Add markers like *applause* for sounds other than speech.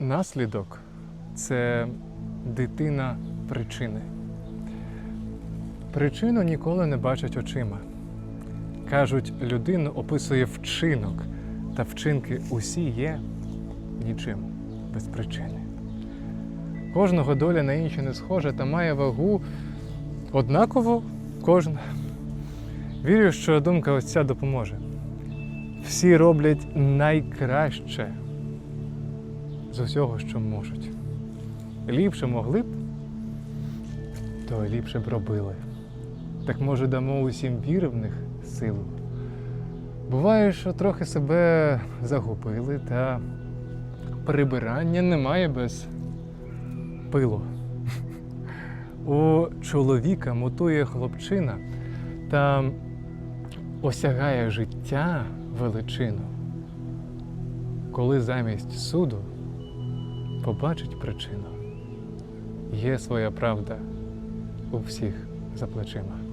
наслідок це дитина причини. Причину ніколи не бачать очима. Кажуть, людину описує вчинок, та вчинки усі є нічим без причини. Кожного доля на іншу не схожа та має вагу однаково кожна. Вірю, що думка ось допоможе. Всі роблять найкраще з усього, що можуть. Ліпше могли б, то ліпше б робили. Так може дамо усім віри в них силу. Буває, що трохи себе загубили, та прибирання немає без пилу. *laughs* У чоловіка мутує хлопчина та осягає життя величину, коли замість суду побачить причину. Є своя правда у всіх за плечима.